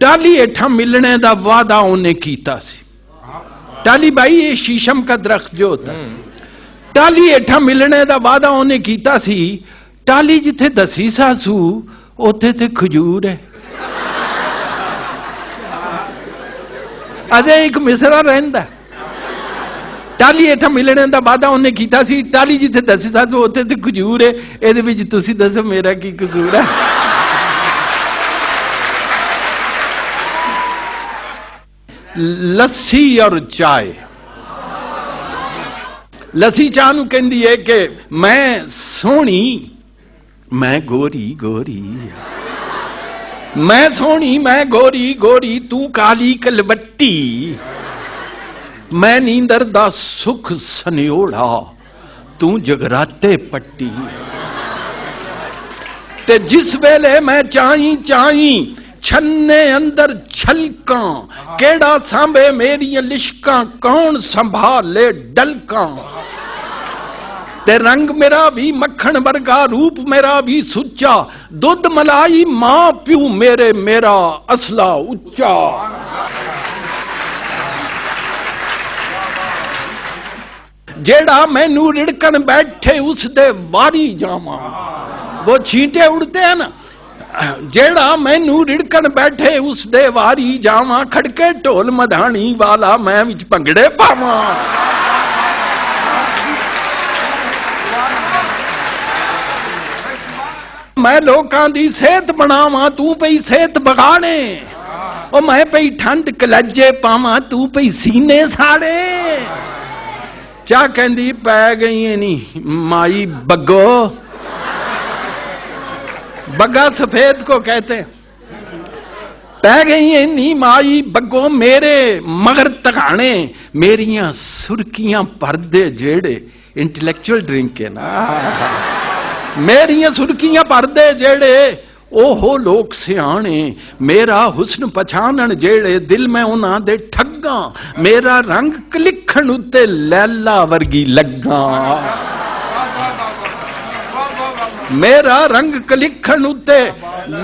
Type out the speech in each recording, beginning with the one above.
ਟਾਲੀ ਹੇਠਾਂ ਮਿਲਣੇ ਦਾ ਵਾਅਦਾ ਉਹਨੇ ਕੀਤਾ ਸੀ। ਟਾਲੀ ਭਾਈ ਇਹ ਸ਼ੀਸ਼ਮ ਦਾ ਦਰਖਤ ਜੋ ਹੁੰਦਾ। ਟਾਲੀ ਹੇਠਾਂ ਮਿਲਣੇ ਦਾ ਵਾਅਦਾ ਉਹਨੇ ਕੀਤਾ ਸੀ। ਟਾਲੀ ਜਿੱਥੇ ਦਸੀ ਸਾਸੂ ਉੱਥੇ ਤੇ ਖਜੂਰ ਹੈ। ਅਜੇ ਇੱਕ ਮਿਸਰਾ ਰਹਿੰਦਾ। ਟਾਲੀ ਹੇਠਾਂ ਮਿਲਣੇ ਦਾ ਵਾਅਦਾ ਉਹਨੇ ਕੀਤਾ ਸੀ। ਟਾਲੀ ਜਿੱਥੇ ਦਸੀ ਸਾਸੂ ਉੱਥੇ ਤੇ ਖਜੂਰ ਹੈ। ਇਹਦੇ ਵਿੱਚ ਤੁਸੀਂ ਦੱਸੋ ਮੇਰਾ ਕੀ ਕਸੂਰ ਹੈ। ਲੱਸੀ ਔਰ ਚਾਏ। ਲੱਸੀ ਚਾਹ ਨੂੰ ਕਹਿੰਦੀ ਹੈ ਕਿ ਮੈਂ ਸੋਹਣੀ, ਮੈਂ ਗੋਰੀ ਗੋਰੀ। ਮੈਂ ਸੋਹਣੀ, ਮੈਂ ਗੋਰੀ ਗੋਰੀ, ਤੂੰ ਕਾਲੀ ਕਲਵੱਟੀ। ਮੈਂ ਨੀਂਦਰ ਦਾ ਸੁਖ ਸਨਿਓੜਾ, ਤੂੰ ਜਗਰਾਤੇ ਪੱਟੀ। ਤੇ ਜਿਸ ਵੇਲੇ ਮੈਂ ਚਾਹੀ ਚਾਹੀ ਛੰਨੇ ਅੰਦਰ ਛਲਕਾਂ। ਕਿਹੜਾ ਸਾਂਭੇ ਮੇਰੀਆਂ ਲਿਸ਼ਕਾਂ, ਕੌਣ ਸੰਭਾਲੇ ਡਲਕਾਂ। ਤੇ ਰੰਗ ਮੇਰਾ ਵੀ ਮੱਖਣ ਵਰਗਾ, ਰੂਪ ਮੇਰਾ ਵੀ ਸੁੱਚਾ। ਦੁੱਧ ਮਲਾਈ ਮਾਂ ਪਿਓ ਮੇਰੇ, ਮੇਰਾ ਅਸਲਾ ਉੱਚਾ। ਜਿਹੜਾ ਮੈਨੂੰ ਰਿੜਕਣ ਬੈਠੇ ਉਸ ਦੇ ਵਾਰੀ ਜਾਵਾਂ। ਉਹ ਛੀਂਟੇ ਉੜਦੇ ਹਨ ਜਿਹੜਾ ਮੈਨੂੰ ਰਿੜਕਣ ਬੈਠੇ, ਉਸ ਦੇ ਵਾਰੀ ਜਾਵਾਂ। ਖੜਕੇ ਢੋਲ ਮਧਾਣੀ ਵਾਲਾ ਮੈਂ ਵਿੱਚ ਭੰਗੜੇ ਪਾਵਾਂ। ਮੈਂ ਲੋਕਾਂ ਦੀ ਸਿਹਤ ਬਣਾਵਾਂ, ਤੂੰ ਪਈ ਸਿਹਤ ਬਗਾਣੇ। ਉਹ ਮੈਂ ਪਈ ਠੰਡ ਕਲੱਜੇ ਪਾਵਾਂ, ਤੂੰ ਪਈ ਸੀਨੇ ਸਾੜੇ। ਚਾ ਕਹਿੰਦੀ, ਪੈ ਗਈ ਏ ਨਹੀਂ ਮਾਈ ਬੱਗੋ। ਬੱਗਾ ਸਫੇਦ ਕੋ ਕਹਤੇ। ਪੈ ਗਈ ਇੰਨੀ ਮਾਈ, ਬੱਗੋ ਮੇਰੇ ਮਗਰ ਤਕਾਣੇ ਮੇਰੀਆਂ ਸੁਰਕੀਆਂ ਪਰਦੇ ਜਿਹੜੇ ਇੰਟੈਲੈਕਚੁਅਲ ਡਰਿੰਕ ਹੈ ਨਾ। ਮੇਰੀਆਂ ਸੁਰਕੀਆਂ ਪਰਦੇ ਜਿਹੜੇ ਉਹ ਲੋਕ ਸਿਆਣੇ। ਮੇਰਾ ਹੁਸਨ ਪਛਾਣਨ ਜਿਹੜੇ ਦਿਲ ਮੈਂ ਉਹਨਾਂ ਦੇ ਠੱਗਾ। ਮੇਰਾ ਰੰਗ ਕਲਿਖਣ ਉੱਤੇ ਲੈਲਾ ਵਰਗੀ ਲੱਗਾ। ਮੇਰਾ ਰੰਗ ਕਲਿਖਣ ਉੱਤੇ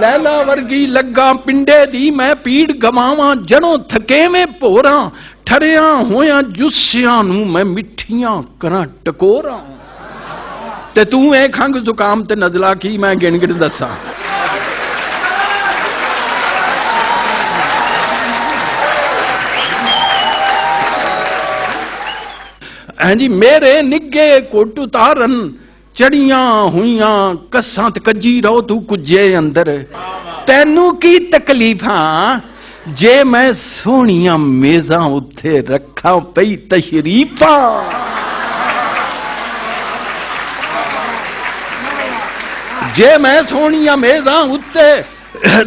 ਲੈਲਾ ਵਰਗੀ ਲੱਗਾ ਪਿੰਡੇ ਦੀ ਮੈਂ ਪੀੜ ਗਵਾਵਾਂ, ਜਣੋਂ ਥਕੇਵੇਂ ਭੋਰਾਂ, ਠਰਿਆ ਹੋਇਆ ਜੁੱਸਿਆਂ ਨੂੰ ਮੈਂ ਮਿੱਠੀਆਂ ਕਰਾਂ ਟਕੋਰਾਂ। ਤੇ ਤੂੰ ਇਹ ਖੰਗ ਜ਼ੁਕਾਮ ਤੇ ਨਜ਼ਲਾ ਕੀ ਮੈਂ ਗਿਣ ਗਿਣ ਦੱਸਾਂ ਹਾਂਜੀ ਮੇਰੇ ਨਿੱਗੇ ਕੋਟ ਉਤਾਰਨ ਚੜੀਆਂ ਹੋਈਆਂ ਕੱਸਾਂ ਤੇ ਕੱਜੀ ਰਹੋ ਤੂੰ ਕੁੱਜੇ ਅੰਦਰ। ਤੈਨੂੰ ਕੀ ਤਕਲੀਫਾਂ? ਜੇ ਮੈਂ ਸੋਹਣੀਆਂ ਮੇਜ਼ਾਂ ਉੱਤੇ ਰੱਖਾਂ ਪਈ ਤਸ਼ਰੀਫਾਂ। ਜੇ ਮੈਂ ਸੋਹਣੀਆਂ ਮੇਜ਼ਾਂ ਉੱਤੇ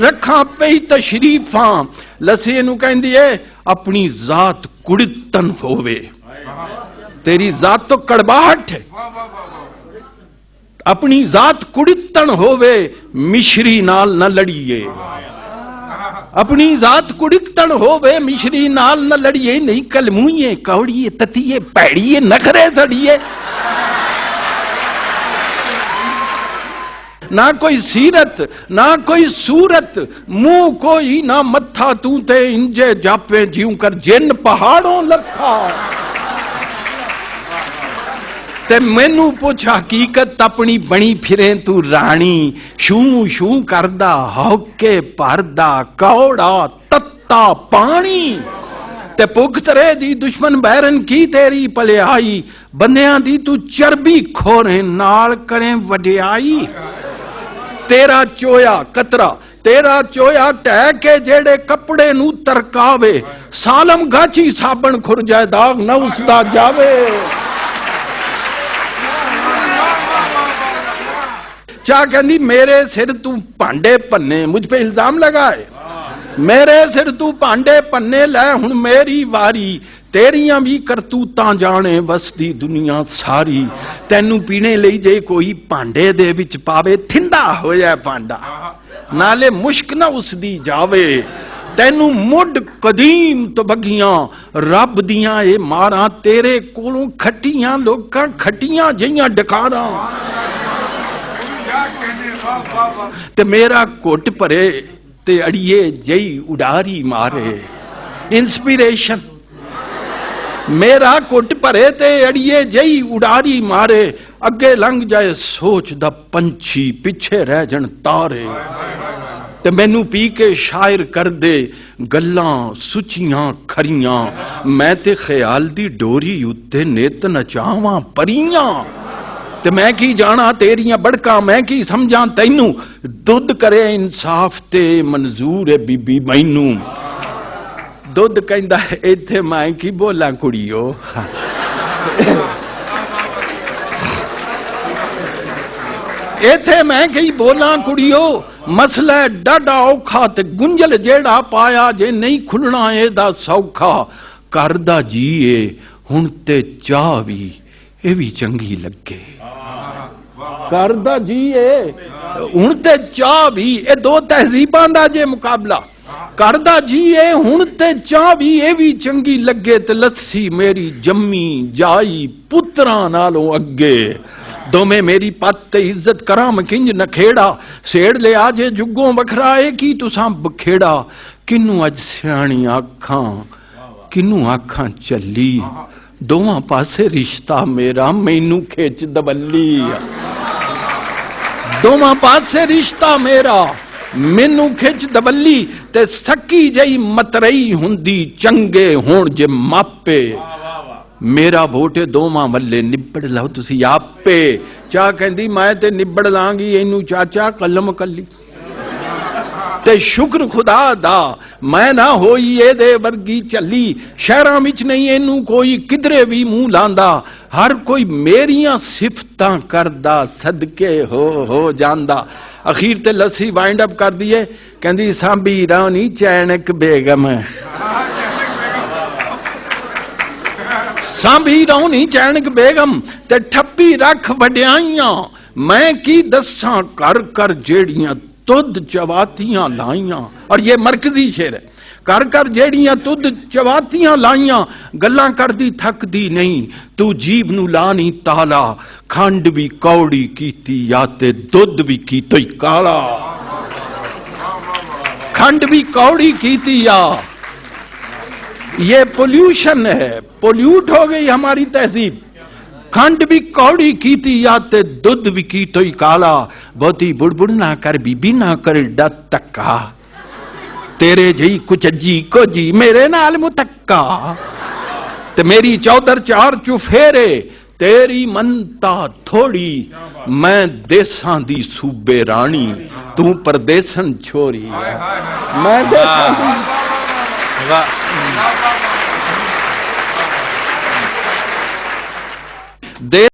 ਰੱਖਾਂ ਪਈ ਤਸ਼ਰੀਫਾਂ, ਲੱਸੀ ਨੂੰ ਕਹਿੰਦੀ ਏ, ਆਪਣੀ ਜ਼ਾਤ ਕੁੜਤਨ ਹੋਵੇ। ਤੇਰੀ ਜ਼ਾਤ ਤੋਂ ਕੜਬਾਹਟ ਹੈ ਆਪਣੀ ਜ਼ਾਤ ਕੁੜਤਨ ਹੋਵੇ ਮਿਸ਼ਰੀ ਨਾਲ ਨਾ ਲੜੀਏ ਆਪਣੀ ਜ਼ਾਤ ਕੁੜਤਨ ਹੋਵੇ ਮਿਸ਼ਰੀ ਨਾਲ ਨਾ ਲੜੀਏ ਨਹੀਂ ਕਲਮੂਈਏ ਕੌੜੀਏ ਤਤੀਏ ਪੈੜੀਏ ਨਖਰੇ ਸੜੀਏ ਨਾ ਕੋਈ ਸੀਰਤ ਨਾ ਕੋਈ ਸੂਰਤ ਮੂੰਹ ਕੋਈ ਨਾ ਮੱਥਾ ਤੂੰ ਤੇ ਇੰਜੇ ਜਾਪੇ ਜਿਉ ਕਰ ਜਿੰਨ ਪਹਾੜੋਂ ਲੱਥਾ ਤੇ ਮੈਨੂੰ ਪੁੱਛ, ਹਕੀਕਤ ਆਪਣੀ ਬਣੀ ਫਿਰੇ ਤੂੰ ਰਾਣੀ। ਸ਼ੂ ਸ਼ੂ ਕਰਦਾ ਹੌਕੇ ਭਰਦਾ, ਕੌੜਾ ਤੱਤਾ ਪਾਣੀ। ਤੇ ਭੁੱਖ ਤਰੇ ਦੀ ਦੁਸ਼ਮਣ ਬੈਰਨ ਕੀ ਤੇਰੀ ਭਲਿਆਈ ਬੰਦਿਆਂ ਦੀ ਤੂੰ ਚਰਬੀ ਖੋਰੇ ਨਾਲ ਕਰੇ ਵਡਿਆਈ। ਤੇਰਾ ਚੋਇਆ ਕਤਰਾ, ਤੇਰਾ ਚੋਇਆ ਟਹਿ ਕੇ ਜਿਹੜੇ ਕੱਪੜੇ ਨੂੰ ਤਰਕਾਵੇ, ਸਾਲਮ ਗਾਚੀ ਸਾਬਣ ਖੁਰ ਜਾਏ ਦਾਗ ਨਾ ਉਸ ਦਾ ਜਾਵੇ। ਚਾ ਕਹਿੰਦੀ, ਮੇਰੇ ਸਿਰ ਤੂੰ ਭਾਂਡੇ ਭੰਨੇ, ਮੁਝ ਪੇ ਇਲਜ਼ਾਮ ਲਗਾਏ। ਮੇਰੇ ਸਿਰ ਤੂੰ ਭਾਂਡੇ ਭੰਨੇ, ਲੈ ਹੁਣ ਮੇਰੀ ਵਾਰੀ। ਤੇਰੀਆਂ ਵੀ ਕਰਤੂਤਾਂ ਜਾਣੇ ਵਸਦੀ ਦੁਨੀਆ ਸਾਰੀ। ਤੈਨੂੰ ਪੀਣੇ ਲਈ ਜੇ ਕੋਈ ਭਾਂਡੇ ਦੇ ਵਿੱਚ ਪਾਵੇ, ਥਿੰਦਾ ਹੋਇਆ ਭਾਂਡਾ। ਨਾਲੇ ਮੁਸ਼ਕ ਨਾ ਉਸ ਦੀ ਜਾਵੇ। ਤੈਨੂੰ ਮੁੱਢ ਕਦੀਮ ਤੋਂ ਰੱਬ ਦੀਆਂ ਇਹ ਮਾਰਾਂ। ਤੇਰੇ ਕੋਲੋਂ ਖੱਟੀਆਂ, ਲੋਕਾਂ ਖੱਟੀਆਂ ਜਈਆਂ ਡਕਾਰਾਂ। ਤੇ ਮੇਰਾ ਘੁੱਟ ਭਰੇ ਤੇ ਅੜੀਏ ਜਈ ਉਡਾਰੀ ਮਾਰੇ। ਇਨਸਪੀਰੇਸ਼ਨ ਮੇਰਾ ਕੁੱਟ ਭਰੇ ਤੇ ਅੜੀਏ ਜਈ ਉਡਾਰੀ ਮਾਰੇ। ਅੱਗੇ ਲੰਘ ਜਾਏ ਸੋਚ ਦਾ ਪੰਛੀ, ਪਿੱਛੇ ਰਹਿ ਜਣ ਤਾਰੇ। ਤੇ ਮੈਨੂੰ ਪੀ ਕੇ ਸ਼ਾਇਰ ਕਰਦੇ ਗੱਲਾਂ ਸੁਚੀਆਂ ਖਰੀਆਂ। ਮੈਂ ਤੇ ਖਿਆਲ ਦੀ ਡੋਰੀ ਉੱਤੇ ਨੇਤ ਨਚਾਵਾਂ ਪਰੀਆਂ। ਤੇ ਮੈਂ ਕੀ ਜਾਣਾ ਤੇਰੀਆਂ ਬੜਕਾਂ, ਮੈਂ ਕੀ ਸਮਝਾਂ ਤੈਨੂੰ? ਦੁੱਧ ਕਰੇ ਇਨਸਾਫ ਤੇ ਮਨਜ਼ੂਰ ਹੈ ਬੀਬੀ ਮੈਨੂੰ। ਦੁੱਧ ਕਹਿੰਦਾ ਇੱਥੇ ਮੈਂ ਕੀ ਬੋਲਾਂ ਕੁੜੀਓ? ਇੱਥੇ ਮੈਂ ਕੀ ਬੋਲਾਂ ਕੁੜੀਓ? ਮਸਲਾ ਹੈ ਡਾਢਾ ਔਖਾ ਤੇ ਗੁੰਝਲ ਜਿਹੜਾ ਪਾਇਆ ਜੇ ਨਹੀਂ ਖੁੱਲਣਾ ਇਹਦਾ ਸੌਖਾ। ਕਰਦਾ ਜੀਏ, ਹੁਣ ਤੇ ਚਾਹ ਵੀ। ਇਹ ਵੀ ਚੰਗੀ ਲੱਗੇ। ਕਰਦਾ ਜੀਏ ਹੁਣ ਤੇ ਚਾਹ ਵੀ ਇਹ ਦੋ ਤਹਿਜ਼ੀਬਾਂ ਦਾ ਜੇ ਮੁਕਾਬਲਾ। ਕਰਦਾ ਜੀਏ ਹੁਣ ਤੇ ਚਾਹ ਵੀ ਇਹ ਵੀ ਚੰਗੀ ਲੱਗੇ ਤੇ ਲੱਸੀ ਮੇਰੀ ਜੰਮੀ ਜਾਈ ਪੁੱਤਰਾਂ ਨਾਲੋਂ ਅੱਗੇ। ਦੋਵੇਂ ਮੇਰੀ ਪੱਤ ਤੇ ਇੱਜ਼ਤ ਕਰਾਂ ਮਕਿੰਜ ਨਖੇੜਾ ਸੇੜ ਲਿਆ ਜੇ ਜੁੱਗੋਂ ਵਖਰਾ ਏ ਕੀ ਤੁਸਾਂ ਬਖੇੜਾ? ਕਿਨੂੰ ਅੱਜ ਸਿਆਣੀ ਆਖਾਂ ਕਿਨੂੰ ਆਖਾਂ ਚੱਲੀ ਦੋਵਾਂ ਪਾਸੇ ਰਿਸ਼ਤਾ ਮੇਰਾ, ਮੈਨੂੰ ਖਿੱਚ ਦਬੱਲੀ ਆ। ਦੋਵਾਂ ਪਾਸੇ ਰਿਸ਼ਤਾ ਮੇਰਾ, ਮੈਨੂੰ ਖਿੱਚ ਦਬੱਲੀ ਤੇ ਸੱਕੀ ਜਈ ਮਤਰਈ ਹੁੰਦੀ ਚੰਗੇ ਹੋਣ ਜੇ ਮਾਪੇ। ਮੇਰਾ ਵੋਟ ਦੋਵਾਂ ਵੱਲੇ ਨਿਬੜ ਲਓ ਤੁਸੀਂ ਆਪੇ। ਚਾਹ ਕਹਿੰਦੀ, ਮੈਂ ਤੇ ਨਿਬੜ ਲਾਂਗੀ, ਇਹਨੂੰ ਚਾਚਾ ਕਲਮ ਕੱਲੀ। ਤੇ ਸ਼ੁਕਰ ਖੁਦਾ ਦਾ, ਮੈਂ ਨਾ ਹੋਈ ਇਹਦੇ ਵਰਗੀ ਚੱਲੀ ਸ਼ਹਿਰਾਂ ਵਿੱਚ ਨਹੀਂ ਇਹਨੂੰ ਕੋਈ ਕਿਧਰੇ ਵੀ ਮੂੰਹ ਲਾਂਦਾ। ਹਰ ਕੋਈ ਮੇਰੀਆਂ ਸਿਫਤਾਂ ਕਰਦਾ, ਸਦਕੇ ਹੋ ਹੋ ਜਾਂਦਾ। ਅਖੀਰ ਤੇ ਲੱਸੀ ਵਾਈਂਡ ਅਪ ਕਰ ਦਈਏ ਕਹਿੰਦੀ, ਸਾਂਭੀ ਰਾਣੀ ਚੈਨਕ ਬੇਗਮ। ਸਾਂਭੀ ਰੌਣੀ ਚੈਨਕ ਬੇਗਮ ਤੇ ਠੱਪੀ ਰੱਖ ਵਡਿਆਈਆਂ। ਮੈਂ ਕੀ ਦੱਸਾਂ ਕਰ ਕਰ ਜਿਹੜੀਆਂ تد چواتیاں لائیاں۔ اور یہ مرکزی شعر ہے۔ کر کر جیڑیاں تد چواتیاں لائیاں، گلاں کر دی تھک دی نہیں۔ تو جیب نو لانی تالا کھانڈ بھی کوڑی کیتی یاتے دودھ بھی کیتوئی کالا۔ کھانڈ بھی کوڑی کی تی یا۔ یہ پولیوشن ہے۔ پولیوٹ ہو گئی ہماری تہذیب۔ ਖੰਡ ਵੀ ਕੌੜੀ ਕੀਤੀ ਜਾਂ ਤੇ ਦੁੱਧ ਵੀ ਕੀਤੋਈ ਕਾਲਾ। ਬਹੁਤੀ ਬੁੜਬੁੜ ਨਾ ਕਰ ਬੀਬੀ ਨਾ ਕਰ ਡੱਤ ਤੱਕਾ ਤੇਰੇ ਜਈ ਕੁਚੱਜੀ ਕੋਜੀ ਮੇਰੇ ਨਾਲ ਮੁਤੱਕਾ। ਤੇ ਮੇਰੀ ਚੌਧਰ ਚਾਰ ਚੁਫੇਰੇ ਤੇਰੀ ਮੰਤਾ ਥੋੜੀ ਮੈਂ ਦੇਸਾਂ ਦੀ ਸੂਬੇ ਰਾਣੀ ਤੂੰ ਪਰਦੇਸਨ ਛੋਰੀ। ਮੈਂ ਦੇਸਾਂ ਦੀ ਵਾਹ। ਦੇ